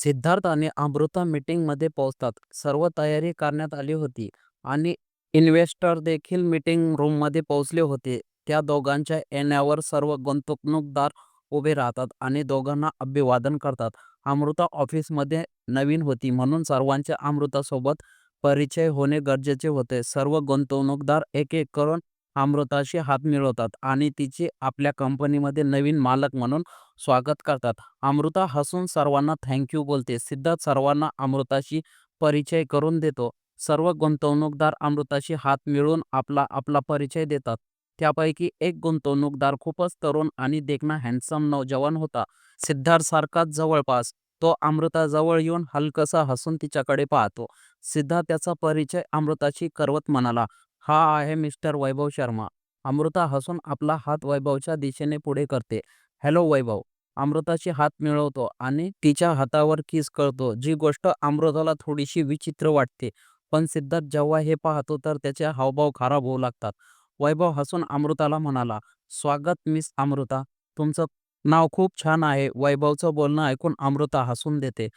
सिद्धार्थ आणि अमृता मीटिंगमध्ये पोहोचतात. सर्व तयारी करण्यात आली होती आणि इन्व्हेस्टर देखील मीटिंग रूममध्ये पोहोचले होते. त्या दोघांच्या येण्यावर सर्व गुंतवणूकदार उभे राहतात आणि दोघांना अभिवादन करतात. अमृता ऑफिसमध्ये नवीन होती म्हणून सर्वांचे अमृतासोबत परिचय होणे गरजेचे होते. सर्व गुंतवणूकदार एक-एक करून अमृताशी हात मिळवतात आणि तिचे आपल्या कंपनीमध्ये नवीन मालक म्हणून स्वागत करतात. अमृता हसून सर्वांना थँक यू बोलते. सिद्धार्थ सर्वांना अमृताशी परिचय करून देतो. सर्व गुंतवणूकदार अमृताशी हात मिळवून आपला आपला परिचय देतात. त्यापैकी एक गुंतवणूकदार खूपच तरुण आणि देखणा हँडसम नौजवान होता. सिद्धार्थसारखाच जवळपास. तो अमृताजवळ येऊन हलकसा हसून तिच्याकडे पाहतो. सिद्धार्थ त्याचा परिचय अमृताशी करवत म्हणाला, हा आहे मिस्टर वैभव शर्मा. अमृता हसून आपला हात वैभवच्या दिशेने पुढे करते. हॅलो वैभव. अमृताशी हात मिळवतो आणि तिच्या हातावर किस करतो. जी गोष्ट अमृताला थोडीशी विचित्र वाटते. पण सिद्धार्थ जेव्हा हे पाहतो तर त्याचे हावभाव खराब होऊ लागतात. वैभव हसून अमृताला म्हणाला, स्वागत मिस अमृता. तुमचं नाव खूप छान आहे. वैभवचं बोलणं ऐकून अमृता हसून देते.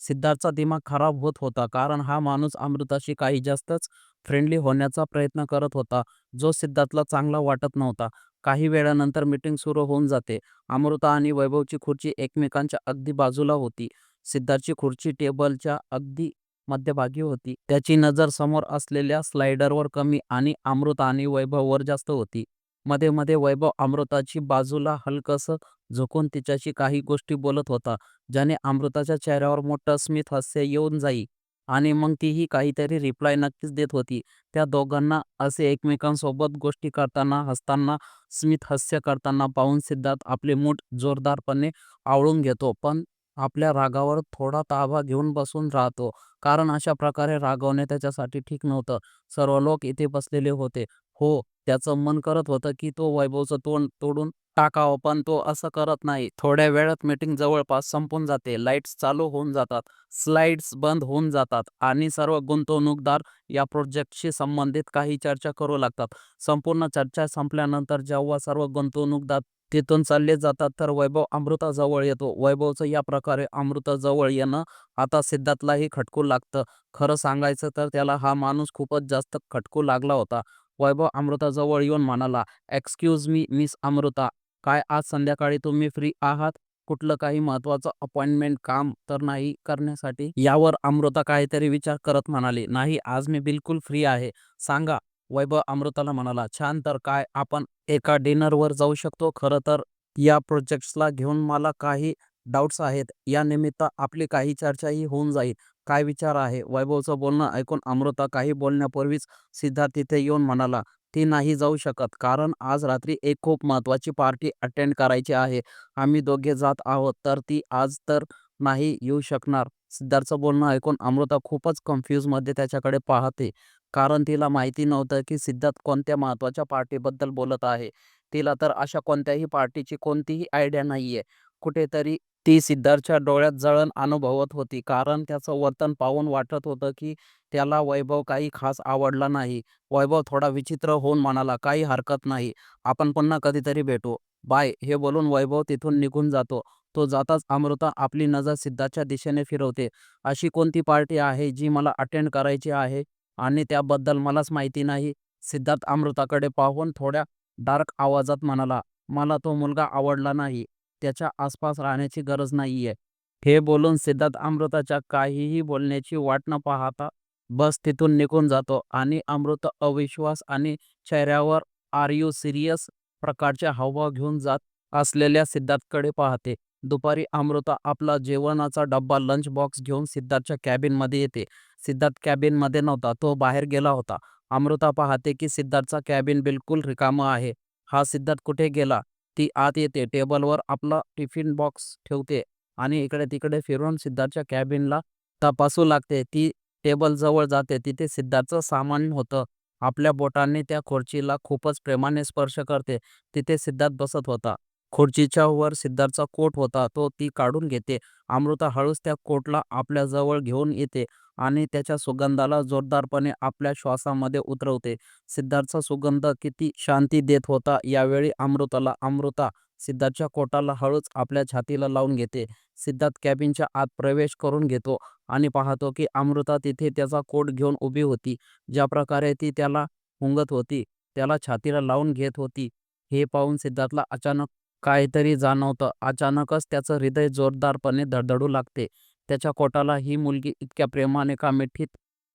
सिद्धार्थचा दिमाग खराब होत होता कारण हा माणूस अमृताशी काही जास्तच फ्रेंडली होण्याचा प्रयत्न करत होता, जो सिद्धार्थला चांगला वाटत नव्हता. काही वेळानंतर मीटिंग सुरू होऊन जाते. अमृता आणि वैभवची खुर्ची एकमेकांच्या अगदी बाजूला होती. सिद्धार्थची खुर्ची टेबलच्या अगदी मध्यभागी होती. त्याची नजर समोर असलेल्या स्लायडरवर कमी आणि अमृता आणि वैभववर जास्त होती. मध्ये मध्ये वैभव अमृताची बाजूला हलकस झुकून तिच्याशी काही गोष्टी बोलत होता, ज्याने अमृताच्या चेहऱ्यावर मोठं स्मित हास्य येऊन जाई आणि मग तीही काहीतरी रिप्लाय नक्कीच देत होती. त्या दोघांना असे एकमेकांसोबत गोष्टी करताना, हसताना, स्मित हास्य करताना पाहून सिद्धार्थ आपले मूठ जोरदारपणे आवळून घेतो, पण आपल्या रागावर थोडा ताबा घेऊन बसून राहतो, कारण अशा प्रकारे रागवणे त्याच्यासाठी ठीक नव्हतं. सर्व लोक इथे बसलेले होते. हो, त्याचं मन करत होतं की तो वैभवचं तोंड तोडून टाकावं, पण तो असं करत नाही. थोड्या वेळात मीटिंग जवळपास संपून जाते. लाईट्स चालू होऊन जातात, स्लाइड्स बंद होऊन जातात आणि सर्व गुंतवणूकदार या प्रोजेक्टशी संबंधित काही चर्चा करू लागतात. संपूर्ण चर्चा संपल्यानंतर जेव्हा सर्व गुंतवणूकदार तिथून चालले जातात तर वैभव अमृताजवळ येतो. वैभवचं या प्रकारे अमृताजवळ येणं आता सिद्धार्थलाही खटकू लागतं. खरं सांगायचं तर त्याला हा माणूस खूपच जास्त खटकू लागला होता. वैभव अमृताजवळ येऊन म्हणाला, एक्सक्यूज मी मिस अमृता, काय आज संध्याकाळी तुम्ही फ्री आहात? कुठलं काही महत्त्वाचं अपॉइंटमेंट काम तर नाही करण्यासाठी? यावर अमृता काहीतरी विचार करत म्हणाली, नाही आज मी बिलकुल फ्री आहे. सांगा. वैभव अमृताला म्हणाला, छान तर काय आपण एका डिनरवर जाऊ शकतो? खरं तर या प्रोजेक्ट्सला घेऊन मला काही डाऊट्स आहेत. या निमित्त आपली काही चर्चाही होऊन जाईल. काय विचार आहे? वैभवचं बोलणं ऐकून अमृता काही बोलण्यापूर्वीच सिद्धार्थ तिथे येऊन म्हणाला, ती नाही जाऊ शकत, कारण आज रात्री एक खूप महत्त्वाची पार्टी अटेंड करायची आहे. आम्ही दोघे जात आहोत, तर ती आज तर नाही येऊ शकणार. सिद्धार्थचं बोलणं ऐकून अमृता खूपच कन्फ्यूजमध्ये त्याच्याकडे पाहते, कारण तिला माहिती नव्हतं की सिद्धार्थ कोणत्या महत्त्वाच्या पार्टीबद्दल बोलत आहे. तिला तर अशा कोणत्याही पार्टीची कोणतीही आयडिया नाही आहे कुठेतरी ती सिद्धार्थच्या डोळ्यात जळण अनुभवत होती, कारण त्याचं वर्तन पाहून वाटत होतं की त्याला वैभव काही खास आवडला नाही. वैभव थोडा विचित्र होऊन म्हणाला, काही हरकत नाही. आपण पुन्हा कधीतरी भेटू. बाय. हे बोलून वैभव तिथून निघून जातो. तो जाताच अमृता आपली नजर सिद्धार्थच्या दिशेने फिरवते. अशी कोणती पार्टी आहे जी मला अटेंड करायची आहे आणि त्याबद्दल मलाच माहिती नाही? सिद्धार्थ अमृताकडे पाहून थोड्या डार्क आवाजात म्हणाला, मला तो मुलगा आवडला नाही. त्याच्या आसपास राहण्याची गरज नाहीये. हे बोलून सिद्धार्थ अमृताच्या काहीही बोलण्याची वाट न पाहता बस तिथून निघून जातो आणि अमृत अविश्वास आणि चेहऱ्यावर आर यू सिरियस प्रकारचे हावभाव घेऊन जात असलेल्या सिद्धार्थकडे पाहते. दुपारी अमृता आपला जेवणाचा डब्बा लंच बॉक्स घेऊन सिद्धार्थच्या कॅबिनमध्ये येते. सिद्धार्थ कॅबिनमध्ये नव्हता, तो बाहेर गेला होता. अमृता पाहते की सिद्धार्थचा कॅबिन बिलकुल रिकामं आहे. हा सिद्धार्थ कुठे गेला? ती आत येते, टेबलवर आपला टिफिन बॉक्स ठेवते आणि इकडे तिकडे फिरून सिद्धार्थच्या कॅबिनला तपासू लागते. ती टेबल जवळ जाते, तिथे सिद्धार्थचं सामान होतं. आपल्या बोटांनी त्या खुर्चीला खूपच प्रेमाने स्पर्श करते. तिथे सिद्धार्थ बसत होता. खुर्चीच्या वर सिद्धार्थचा कोट होता, तो ती काढून घेते. अमृता हळूच त्या कोटला आपल्या जवळ घेऊन येते आणि त्याच्या सुगंधाला जोरदारपणे आपल्या श्वासामध्ये उतरवते. सिद्धार्थचा सुगंध किती शांती देत होता. यावेळी अमृताला अमृता सिद्धार्थच्या कोटाला हळूच आपल्या छातीला लावून घेते सिद्धार्थ कॅबिनच्या आत प्रवेश करून घेतो आणि पाहतो की अमृता तिथे त्याचा कोट घेऊन उभी होती ज्या प्रकारे ती त्याला हुंगत होती त्याला छातीला लावून घेत होती हे पाहून सिद्धार्थला अचानक काहीतरी जाणवतं अचानकच त्याचं हृदय जोरदारपणे धडधडू लागते त्याच्या कोटाला ही मुलगी इतक्या प्रेमाने का मिठीत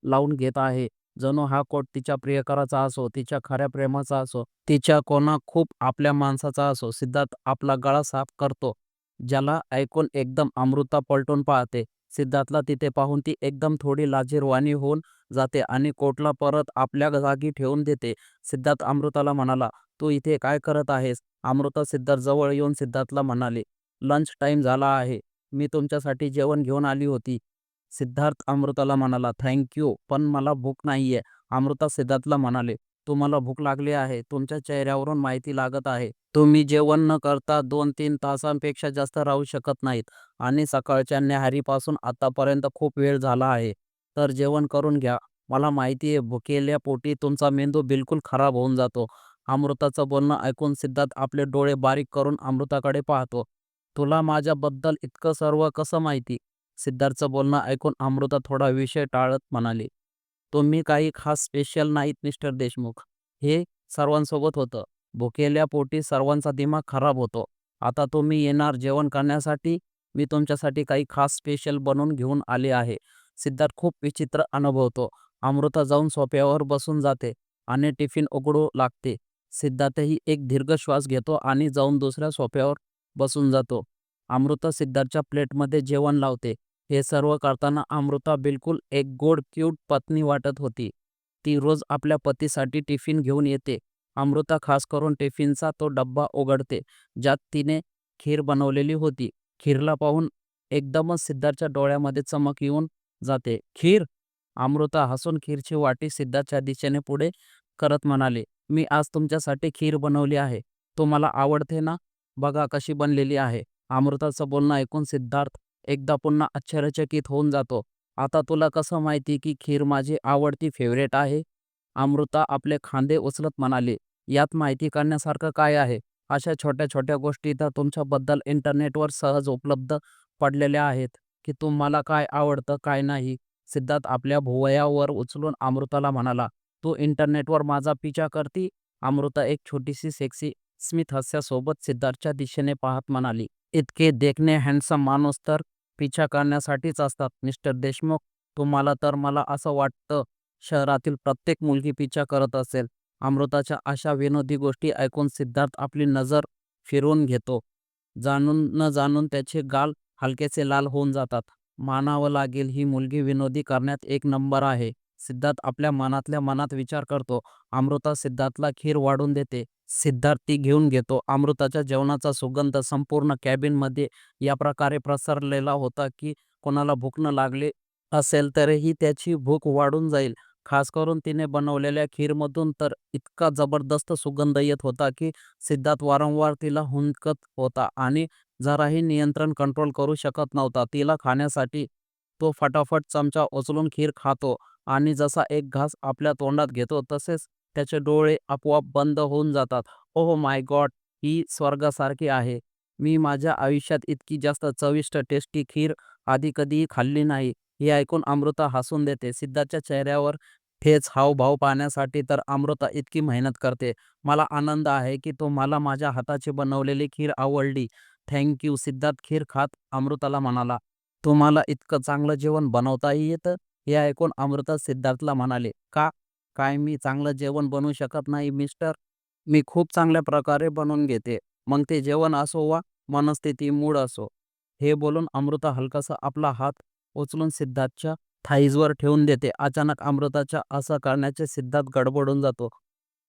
लावून घेत आहे. जणू हा कोट तिच्या प्रियकराचा असो तिच्या खऱ्या प्रेमाचा असो तिच्या कोणा खूप आपल्या माणसाचा असो सिद्धार्थ आपला गळा साफ करतो ज्याला ऐकून एकदम अमृता पलटून पाहते. सिद्धार्थला तिथे पाहून ती एकदम थोडी लाजीरवाणी होऊन जाते आणि कोटला परत आपल्या जागी ठेवून देते. सिद्धार्थ अमृताला म्हणाला तू इथे काय करत आहेस? अमृता सिद्धार्थ जवळ येऊन सिद्धार्थला म्हणाले लंच टाइम झाला आहे. मी तुमच्यासाठी जेवण घेऊन आली होती. सिद्धार्थ अमृताला म्हणाला थँक्यू पण मला भूक नाहीये. अमृता सिद्धार्थला म्हणाले तुम्हाला भूक लागली आहे. तुमच्या चेहऱ्यावरून माहिती लागत आहे. तुम्ही जेवण न करता दोन तीन तासांपेक्षा जास्त राहू शकत नाहीत आणि सकाळच्या न्याहारीपासून आतापर्यंत खूप वेळ झाला आहे. तर जेवण करून घ्या. मला माहिती आहे भुकेल्या पोटी तुमचा मेंदू बिलकुल खराब होऊन जातो. अमृताचं बोलणं ऐकून सिद्धार्थ आपले डोळे बारीक करून अमृताकडे पाहतो. तुला माझ्याबद्दल इतकं सर्व कसं माहिती? सिद्धार्थचं बोलणं ऐकून अमृता थोडा विषय टाळत म्हणाली तुम्ही काही खास स्पेशल नाहीत मिस्टर देशमुख. हे सर्वांसोबत होतं. भुकेल्या पोटी सर्वांचा दिमाग खराब होतो. आता तुम्ही येणार जेवण करण्यासाठी मी तुमच्यासाठी काही खास स्पेशल बनवून घेऊन आले आहे. सिद्धार्थ खूप विचित्र अनुभवतो. अमृता जाऊन सोफ्यावर बसून जाते आणि टिफिन उघडू लागते. सिद्धार्थही एक दीर्घ श्वास घेतो आणि जाऊन दुसऱ्या सोफ्यावर बसून जातो. अमृता सिद्धार्थच्या प्लेटमध्ये जेवण लावते. हे सर्व करताना अमृता बिलकुल एक गोड क्यूट पत्नी वाटत होती. ती रोज आपल्या पतीसाठी टिफिन घेऊन येते. अमृता खास करून टिफिनचा तो डब्बा उघडते ज्यात तिने खीर बनवलेली होती. खीरला पाहून एकदमच सिद्धार्थच्या डोळ्यामध्ये चमक येऊन जाते. खीर? अमृता हसून खीरची वाटी सिद्धार्थच्या दिशेने पुढे करत म्हणाले. मी आज तुमच्यासाठी खीर बनवली आहे. तुम्हाला आवडते ना? बघा कशी बनलेली आहे. अमृताचं बोलणं ऐकून सिद्धार्थ एकदा पुन्हा आश्चर्यचकित होऊन जातो. आता तुला कसं माहिती की खीर माझी आवडती फेवरेट आहे? अमृता आपले खांदे उचलत म्हणाले यात माहिती करण्यासारखं काय आहे? अशा छोट्या छोट्या गोष्टी तर तुमच्याबद्दल इंटरनेटवर सहज उपलब्ध पडलेल्या आहेत. की तुम्हाला काय आवडतं काय नाही? सिद्धार्थ आपल्या भुवयावर उचलून अमृताला म्हणाला तू इंटरनेटवर माझा पिछा करती? अमृता एक छोटीशी सेक्सी स्मित हास्यासोबत सिद्धार्थच्या दिशेने पाहत म्हणाली इतके देखणे हँडसम माणूस तर पिछा करण्यासाठीच असतात मिस्टर देशमुख. तुम्हाला तर मला असं वाटतं शहरातील प्रत्येक मुलगी पिछा करत असेल. अमृताच्या अशा विनोदी गोष्टी ऐकून सिद्धार्थ आपली नजर फिरवून घेतो. जाणून न जाणून त्याचे गाल हलकेसे लाल होऊन जातात. मानावं लागेल ही मुलगी विनोदी करण्यात एक नंबर आहे. सिद्धार्थ आपल्या मनातल्या मनात विचार करतो. अमृता सिद्धार्थला खीर वाढून देते. सिद्धार्थ ती घेऊन घेतो. अमृताच्या जेवणाचा सुगंध संपूर्ण कॅबिनमध्ये या प्रकारे प्रसरलेला होता की कोणाला भूक न लागले असेल तरीही त्याची भूक वाढून जाईल. खास करून तिने बनवलेल्या खीरमधून तर इतका जबरदस्त सुगंध येत होता की सिद्धार्थ वारंवार तिला हुंकत होता आणि जराही नियंत्रण कंट्रोल करू शकत नव्हता. तिला खाण्यासाठी तो फटाफट चमचा उचलून खीर खातो आणि जसा एक घास आपल्या तोंडात घेतो तसेच त्याचे डोळे आपोआप बंद होऊन जातात. ओह माय गॉड ही स्वर्गासारखी आहे. मी माझ्या आयुष्यात इतकी जास्त चविष्ट टेस्टी खीर आधी कधीही खाल्ली नाही. हे ऐकून अमृता हसून देते. सिद्धाच्या चेहऱ्यावर ठेच हावभाव पाहण्यासाठी तर अमृता इतकी मेहनत करते. मला आनंद आहे की तुम्हाला माझ्या हाताची बनवलेली खीर आवडली. थँक्यू. सिद्धार्थ खीर खात अमृताला म्हणाला तुम्हाला इतकं चांगलं जेवण बनवताही येतं हे ऐकून अमृता सिद्धार्थला म्हणाले का? काय मी चांगलं जेवण बनवू शकत नाही मिस्टर? मी खूप चांगल्या प्रकारे बनवून घेते. मग ते जेवण असो वा मनस्थिती मूड असो. हे बोलून अमृता हलकासा आपला हात उचलून सिद्धार्थच्या थाईजवर ठेवून देते. अचानक अमृताच्या असं करण्याचे सिद्धार्थ गडबडून जातो.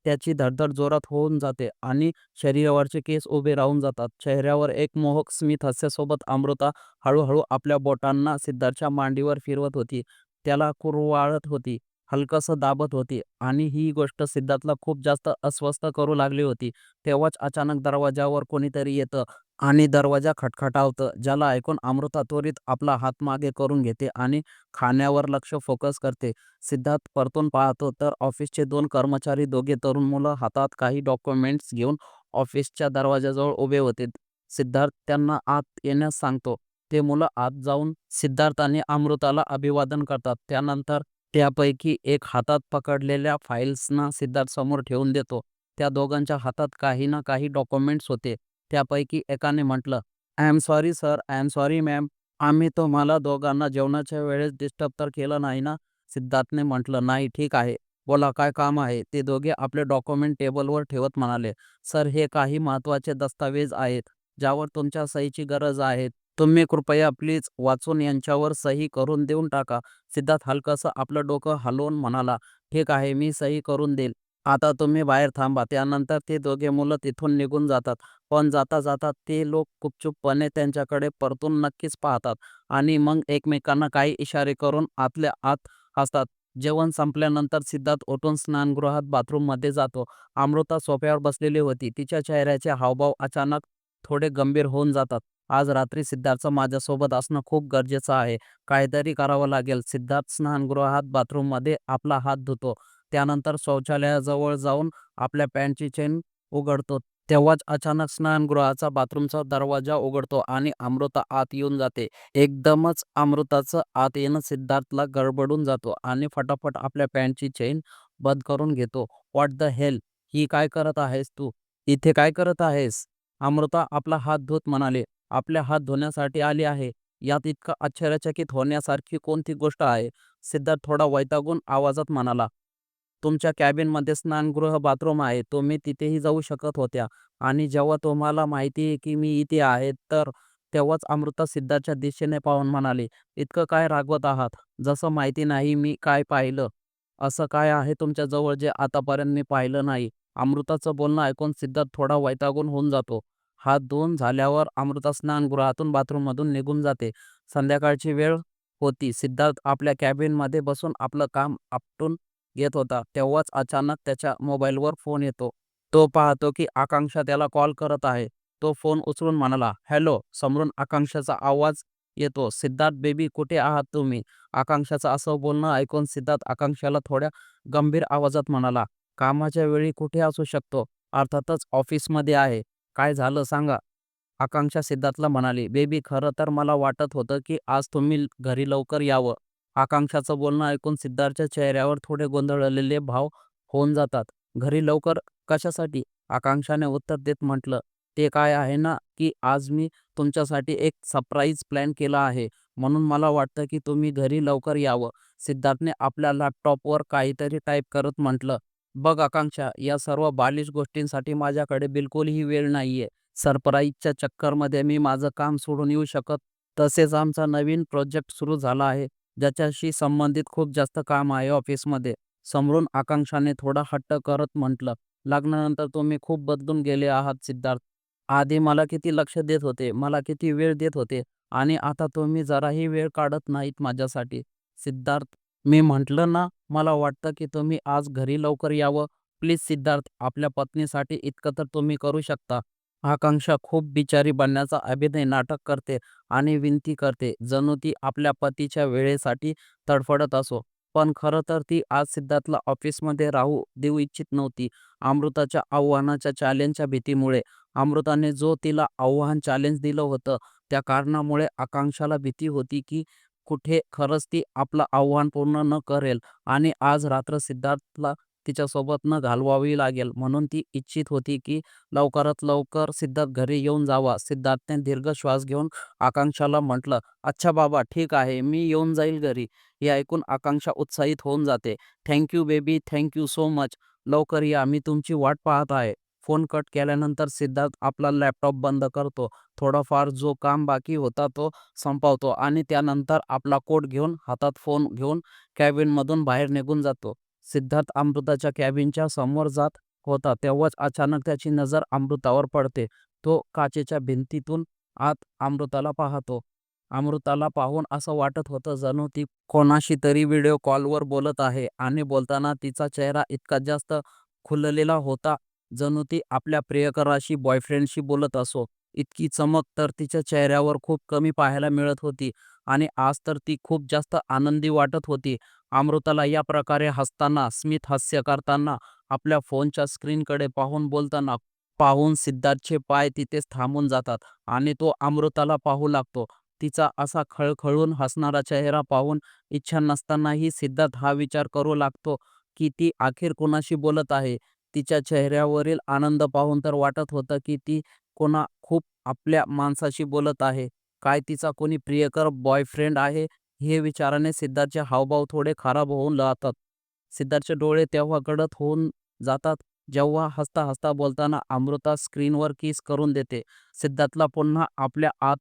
त्याची धडधड जोरात होऊन जाते आणि शरीरावरचे केस उभे राहून जातात. चेहऱ्यावर एक मोहक स्मित हास्यासोबत अमृता हळूहळू आपल्या बोटांना सिद्धार्थच्या मांडीवर फिरवत होती. त्याला कुरवाळत होती हलकसं दाबत होती आणि ही गोष्ट सिद्धार्थला खूप जास्त अस्वस्थ करू लागली होती. तेव्हाच अचानक दरवाजावर कोणीतरी येतं. आणि दरवाजा खटखटावतं ज्याला ऐकून अमृता त्वरित आपला हात मागे करून घेते आणि खाण्यावर लक्ष फोकस करते सिद्धार्थ परतून पाहतो तर ऑफिसचे दोन कर्मचारी दोघे तरुण मुलं हातात काही डॉक्युमेंट्स घेऊन ऑफिसच्या दरवाजाजवळ उभे होते. सिद्धार्थ त्यांना आत येण्यास सांगतो. ते मुलं आत जाऊन सिद्धार्थ आणि अमृताला अभिवादन करतात. त्यानंतर त्यापैकी एक हातात पकडलेल्या फाईल्सना सिद्धार्थ समोर ठेवून देतो. त्या दोघांच्या हातात काही ना काही डॉक्युमेंट्स होते. त्यापैकी एकाने म्हटलं, I am sorry sir, I am sorry ma'am. आम्ही तुम्हाला दोघांना जेवणाच्या वेळेस डिस्टर्ब तर केलं नाही ना? सिद्धार्थने म्हटलं, नाही, ठीक आहे. बोला, काय काम आहे? ते दोघे आपले डॉक्युमेंट टेबलवर ठेवत म्हणाले, सर, हे काही महत्त्वाचे दस्तावेज आहेत, ज्यावर तुमच्या सहीची गरज आहे. तुम्ही कृपया प्लीज वाचून यांच्यावर सही करून देऊन टाका. सिद्धार्थ हलकंसं आपलं डोकं हलवून म्हणाला, ठीक आहे, मी सही करून देईल. आता तुम्ही बाहेर थांबा. त्यानंतर ते दोघे मुलं तिथून निघून जातात. पण जाता जाता ते लोक गुपचूपपणे त्यांच्याकडे परतून नक्कीच पाहतात आणि मग एकमेकांना काही इशारे करून आतल्या आत हसतात. जेवण संपल्यानंतर सिद्धार्थ उठून स्नानगृहात बाथरूममध्ये जातो. अमृता सोफ्यावर बसलेली होती. तिच्या चेहऱ्याचे हावभाव अचानक थोडे गंभीर होऊन जातात. आज रात्री सिद्धार्थचं माझ्यासोबत असणं खूप गरजेचं आहे. काहीतरी करावं लागेल. सिद्धार्थ स्नानगृहात बाथरूममध्ये आपला हात धुतो. त्यानंतर शौचालयाजवळ जाऊन आपल्या पॅन्टची चेन उघडतो. तेव्हाच अचानक स्नानगृहाचा बाथरूमचा दरवाजा उघडतो आणि अमृता आत येऊन जाते. एकदमच अमृताचं आत येणं सिद्धार्थला गडबडून जातो आणि फटाफट आपल्या पॅन्टची चेन बंद करून घेतो. What the hell? ही काय करत आहेस तू? इथे काय करत आहेस? अमृता आपला हात धुत म्हणाले आपले हात धुण्यासाठी आली आहे. यात इतकं आश्चर्यचकित होण्यासारखी कोणती गोष्ट आहे? सिद्धार्थ थोडा वैतागून आवाजात म्हणाला, तुमच्या कॅबिनमध्ये स्नानगृह बाथरूम आहे. तुम्ही तिथेही जाऊ शकत होत्या. आणि जेव्हा तुम्हाला माहिती आहे की मी इथे आहे तर तेव्हाच अमृता सिद्धार्थच्या दिशेने पाहून म्हणाली, इतकं काय रागवत आहात? जसं माहिती नाही मी काय पाहिलं. असं काय आहे तुमच्याजवळ जे आतापर्यंत मी पाहिलं नाही? अमृताचं बोलणं ऐकून सिद्धार्थ थोडा वैतागून होऊन जातो. हात धुवून झाल्यावर अमृता स्नानगृहातून बाथरूममधून निघून जाते. संध्याकाळची वेळ होती. सिद्धार्थ आपल्या कॅबिनमध्ये बसून आपलं काम आपटून घेत होता. तेव्हाच अचानक त्याच्या मोबाईलवर फोन येतो. तो पाहतो की आकांक्षा त्याला कॉल करत आहे. तो फोन उचलून म्हणाला, हॅलो. समोरून आकांक्षाचा आवाज येतो, सिद्धार्थ बेबी कुठे आहात तुम्ही? आकांक्षाचं असं बोलणं ऐकून सिद्धार्थ आकांक्षाला थोड्या गंभीर आवाजात म्हणाला, कामाच्या वेळी कुठे असू शकतो? अर्थातच ऑफिसमध्ये आहे. काय झालं सांगा? आकांक्षा सिद्धार्थला म्हणाली, बेबी खरं तर मला वाटत होतं की आज तुम्ही घरी लवकर यावं. आकांक्षाचं बोलणं ऐकून सिद्धार्थच्या चेहऱ्यावर थोडे गोंधळलेले भाव होऊन जातात. घरी लवकर कशासाठी? आकांक्षाने उत्तर देत म्हटलं, ते काय आहे ना की आज मी तुमच्यासाठी एक सरप्राईज प्लॅन केला आहे. म्हणून मला वाटतं की तुम्ही घरी लवकर यावं. सिद्धार्थने आपल्या लॅपटॉपवर काहीतरी टाईप करत म्हटलं, बघ आकांक्षा, या सर्व बालिश गोष्टींसाठी माझ्याकडे बिलकुलही वेळ नाहीये. सरप्राईजच्या चक्करमध्ये मी माझं काम सोडून येऊ शकत. तसेच आमचा नवीन प्रोजेक्ट सुरू झाला आहे, ज्याच्याशी संबंधित खूप जास्त काम आहे ऑफिसमध्ये. समरून आकांक्षाने थोडा हट्ट करत म्हटलं, लग्नानंतर तुम्ही खूप बदलून गेले आहात सिद्धार्थ. आधी मला किती लक्ष देत होते, मला किती वेळ देत होते आणि आता तुम्ही जराही वेळ काढत नाहीत माझ्यासाठी. सिद्धार्थ, मी म्हटलं ना, मला वाटतं की तुम्ही आज घरी लवकर यावं. प्लीज सिद्धार्थ, आपल्या पत्नीसाठी इतकं तर तुम्ही करू शकता. आकांक्षा खूप बिचारी बनण्याचा अभिनय नाटक करते आणि विनंती करते, जणू ती आपल्या पतीच्या वेळेसाठी तडफडत असो. पण खरं तर ती आज सिद्धार्थला ऑफिसमध्ये राहू देऊ इच्छित नव्हती. अमृताच्या आव्हानाच्या चॅलेंजच्या भीतीमुळे. अमृताने जो तिला आव्हान चॅलेंज दिलं होतं, त्या कारणामुळे आकांक्षाला भीती होती की कुठे खरंच ती आपलं आव्हान पूर्ण न करेल आणि आज रात्र सिद्धार्थला तिच्यासोबत न घालवावी लागेल. म्हणून ती इच्छित होती की लवकरात लवकर सिद्धार्थ घरी येऊन जावा. सिद्धार्थने दीर्घ श्वास घेऊन आकांक्षाला म्हटलं, अच्छा बाबा, ठीक आहे, मी येऊन जाईल घरी. हे ऐकून आकांक्षा उत्साहित होऊन जाते. Thank you baby, thank you so much. लवकर या, मी तुमची वाट पाहत आहे. फोन कट केल्यानंतर सिद्धार्थ आपला लॅपटॉप बंद करतो. थोडाफार जो काम बाकी होता तो संपवतो आणि त्यानंतर आपला कोट घेऊन हातात फोन घेऊन कॅबिनमधून बाहेर निघून जातो. सिद्धार्थ अमृताच्या कॅबिनच्या समोर जात होता तेव्हाच अचानक त्याची नजर अमृतावर पडते. तो काचेच्या भिंतीतून आत अमृताला पाहतो. अमृताला पाहून असं वाटत होतं जणू ती कोणाशी तरी व्हिडिओ कॉलवर बोलत आहे आणि बोलताना तिचा चेहरा इतका जास्त खुललेला होता, जणू ती आपल्या प्रियकराशी, बॉयफ्रेंडशी बोलत असो. इतकी चमक तर तिच्या चेहऱ्यावर खूप कमी पाहायला मिळत होती आणि आज तर ती खूप जास्त आनंदी वाटत होती. अमृताला या प्रकारे हसताना, स्मित हास्य करताना, आपल्या फोनच्या स्क्रीनकडे पाहून बोलताना पाहून सिद्धार्थचे पाय तिथेच थांबून जातात आणि तो अमृताला पाहू लागतो तिचा असा खळखळून हसणारा चेहरा पाहून इच्छा नसतानाही सिद्धार्थ हा विचार करू लागतो की ती अखेर कोणाशी बोलत आहे तिच्या चेहऱ्यावरील आनंद पाहून तर वाटत होतं की ती कोणा खूप आपल्या माणसाशी बोलत आहे. काय तिचा कोणी प्रियकर बॉयफ्रेंड आहे हे विचाराने सिद्धार्थचे हावभाव थोडे खराब होऊन जातात. सिद्धार्थचे डोळे तेव्हा गडद होऊन जातात जेव्हा हसता हसता बोलताना अमृता स्क्रीनवर किस करून देते. सिद्धार्थला पुन्हा आपल्या आत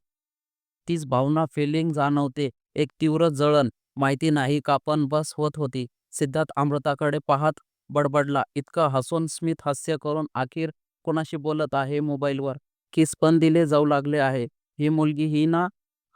तीच भावना फिलिंग जाणवते. एक तीव्र जळण माहिती नाही का पण बस होत होती. सिद्धार्थ अमृताकडे पाहत बडबडला. इतकं हसून स्मित हास्य करून अखेर कोणाशी बोलत आहे मोबाईलवर? किस पण दिले जाऊ लागले आहे. ही मुलगी ही ना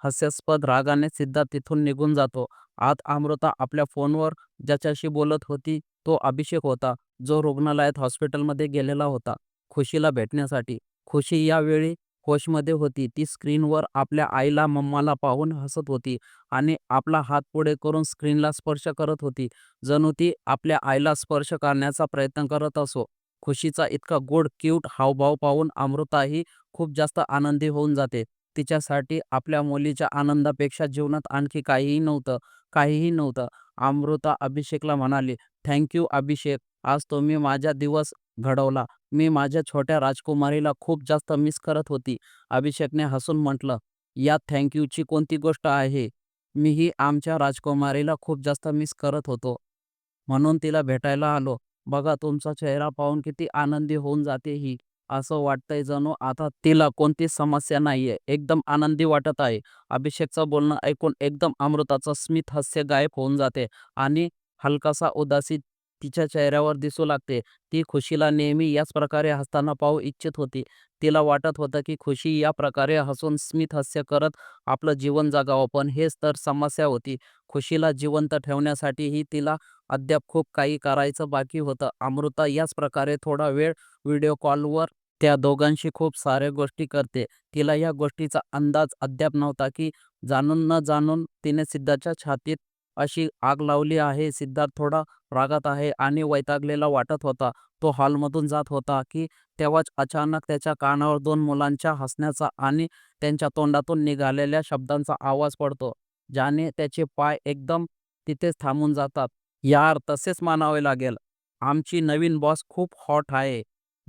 हास्यास्पद रागाने सिद्धा तिथून निघून जातो. आत अमृता आपल्या फोनवर ज्याच्याशी बोलत होती तो अभिषेक होता जो रुग्णालयात हॉस्पिटलमध्ये गेलेला होता खुशीला भेटण्यासाठी. खुशी यावेळी होशमध्ये होती. ती स्क्रीनवर आपल्या आईला मम्माला पाहून हसत होती आणि आपला हात पुढे करून स्क्रीनला स्पर्श करत होती. जणू ती आपल्या आईला स्पर्श करण्याचा प्रयत्न करत असो. खुशीचा इतका गोड क्यूट हावभाव पाहून अमृताही खूप जास्त आनंदी होऊन जाते. तिच्यासाठी आपल्या मुलीच्या आनंदापेक्षा जीवनात आणखी काहीही नव्हतं काहीही नव्हतं. अमृता अभिषेकला म्हणाली थँक्यू अभिषेक. आज तुम्ही माझा दिवस घडवला. मी माझ्या छोट्या राजकुमारीला खूप जास्त मिस करत होती. अभिषेकने हसून म्हटलं या थँक्यूची कोणती गोष्ट आहे? मीही आमच्या राजकुमारीला खूप जास्त मिस करत होतो. म्हणून तिला भेटायला आलो. बघा तुमचा चेहरा पाहून किती आनंदी होऊन जाते ही. असं वाटतंय जणू. आता तिला कोणतीच समस्या नाहीये. एकदम आनंदी वाटत आहे. अभिषेकचं बोलणं ऐकून एकदम अमृताचं स्मित हास्य गायब होऊन जाते आणि हलकासा उदासी तिच्या चेहऱ्यावर दिसू लागते. ती खुशीला नेहमी याच प्रकारे हसताना पाहू इच्छित होती. तिला वाटत होतं की खुशी या प्रकारे हसून स्मित हास्य करत आपलं जीवन जगावं. पण हेच तर समस्या होती. खुशीला जिवंत ठेवण्यासाठीही तिला अद्याप खूप काही करायचं बाकी होतं. अमृता याच प्रकारे थोडा वेळ व्हिडिओ कॉलवर त्या दोघांशी खूप साऱ्या गोष्टी करते. तिला या गोष्टीचा अंदाज अद्याप नव्हता की जाणून न जाणून तिने सिद्धार्थच्या छातीत अशी आग लावली आहे. सिद्धार्थ थोडा रागात आहे आणि वैतागलेला वाटत होता. तो हॉलमधून जात होता की तेव्हाच अचानक त्याच्या कानावर दोन मुलांच्या हसण्याचा आणि त्यांच्या तोंडातून निघालेल्या शब्दांचा आवाज पडतो ज्याने त्याचे पाय एकदम तिथेच थांबून जातात. यार तसेच मानावे लागेल. आमची नवीन बॉस खूप हॉट आहे.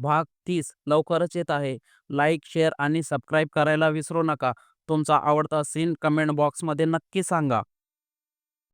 भाग तीस लवकरच येत आहे. लाईक शेअर आणि सबस्क्राईब करायला विसरू नका. तुमचा आवडता सीन कमेंट बॉक्समध्ये नक्की सांगा.